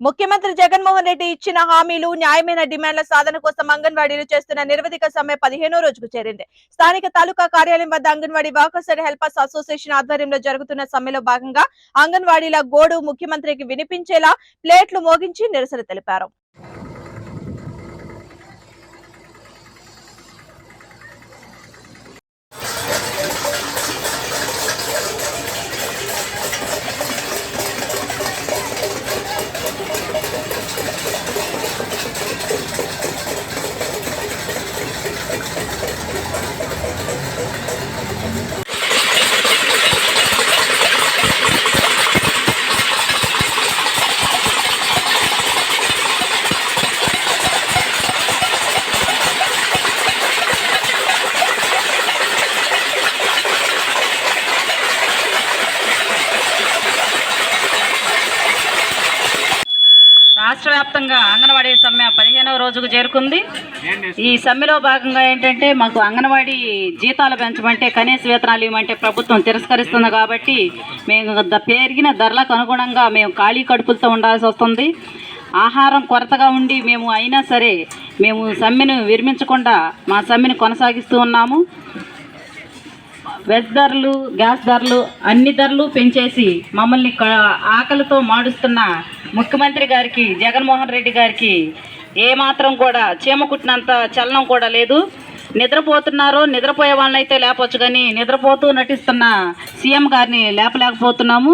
ముఖ్యమంత్రి జగన్మోహన్ రెడ్డి ఇచ్చిన హామీలు న్యాయమైన డిమాండ్ల సాధన కోసం అంగన్వాడీలు చేస్తున్న నిరవధిక సమ్మె పదిహేనో రోజుకు చేరింది. స్థానిక తాలూకా కార్యాలయం వద్ద anganwadi workers and helpers association ఆధ్వర్యంలో జరుగుతున్న సమ్మెలో భాగంగా అంగన్వాడీల గోడు ముఖ్యమంత్రికి వినిపించేలా ప్లేట్లు మోగించి నిరసన తెలిపారు. రాష్ట్ర వ్యాప్తంగా అంగన్వాడీ సమ్మె పదిహేనవ రోజుకు చేరుకుంది. ఈ సమ్మెలో భాగంగా ఏంటంటే మాకు అంగన్వాడీ జీతాలు పెంచమంటే కనీస వేతనాలు ఇవ్వమంటే ప్రభుత్వం తిరస్కరిస్తుంది కాబట్టి మేము పెరిగిన ధరలకు అనుగుణంగా మేము ఖాళీ కడుపులతో ఉండాల్సి వస్తుంది. ఆహారం కొరతగా ఉండి మేము అయినా సరే మేము సమ్మెను విరమించకుండా మా సమ్మెను కొనసాగిస్తూ ఉన్నాము. వెజ్ ధరలు గ్యాస్ ధరలు అన్ని ధరలు పెంచేసి మమ్మల్ని ఆకలితో మాడుస్తున్న ముఖ్యమంత్రి గారికి జగన్మోహన్ రెడ్డి గారికి ఏమాత్రం కూడా చీమ కుట్టినంత చలనం కూడా లేదు. నిద్రపోతున్నారో నిద్రపోయే వాళ్ళనైతే లేపొచ్చు కానీ నిద్రపోతూ నటిస్తున్న సీఎం గారిని లేపలేకపోతున్నాము.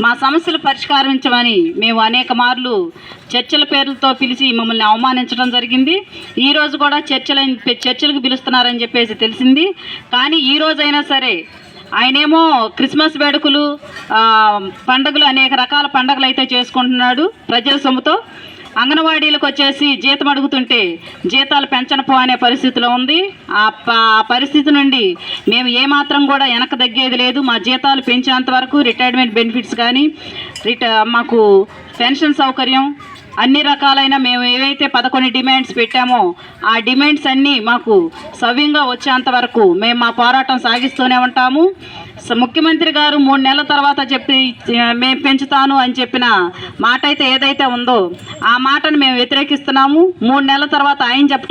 మా సమస్యలు పరిష్కరించమని మేము అనేక మార్లు చర్చల పేర్లతో పిలిచి మమ్మల్ని అవమానించడం జరిగింది. ఈరోజు కూడా చర్చల చర్చలకు పిలుస్తున్నారని చెప్పేసి తెలిసింది. కానీ ఈ రోజైనా సరే ఆయనేమో క్రిస్మస్ వేడుకలు పండుగలు అనేక రకాల పండుగలు అయితే చేసుకుంటున్నాడు. ప్రజల సొమ్ముతో అంగన్వాడీలకు వచ్చేసి జీతం అడుగుతుంటే జీతాలు పెంచనపో అనే పరిస్థితిలో ఉంది. ఆ ప- ఆ పరిస్థితి నుండి మేము ఏమాత్రం కూడా వెనక తగ్గేది లేదు. మా జీతాలు పెంచేంత వరకు రిటైర్మెంట్ బెనిఫిట్స్ కానీ రిట మాకు పెన్షన్ సౌకర్యం అన్ని రకాలైన మేము ఏవైతే పదకొండు డిమాండ్స్ పెట్టామో ఆ డిమాండ్స్ అన్నీ మాకు సవ్యంగా వచ్చేంత వరకు మేము మా పోరాటం సాగిస్తూనే ఉంటాము. ముఖ్యమంత్రి గారు మూడు నెలల తర్వాత చెప్పి మేము పెంచుతాను అని చెప్పిన మాట అయితే ఏదైతే ఉందో ఆ మాటను మేము వ్యతిరేకిస్తున్నాము. మూడు నెలల తర్వాత ఆయన చెప్పడం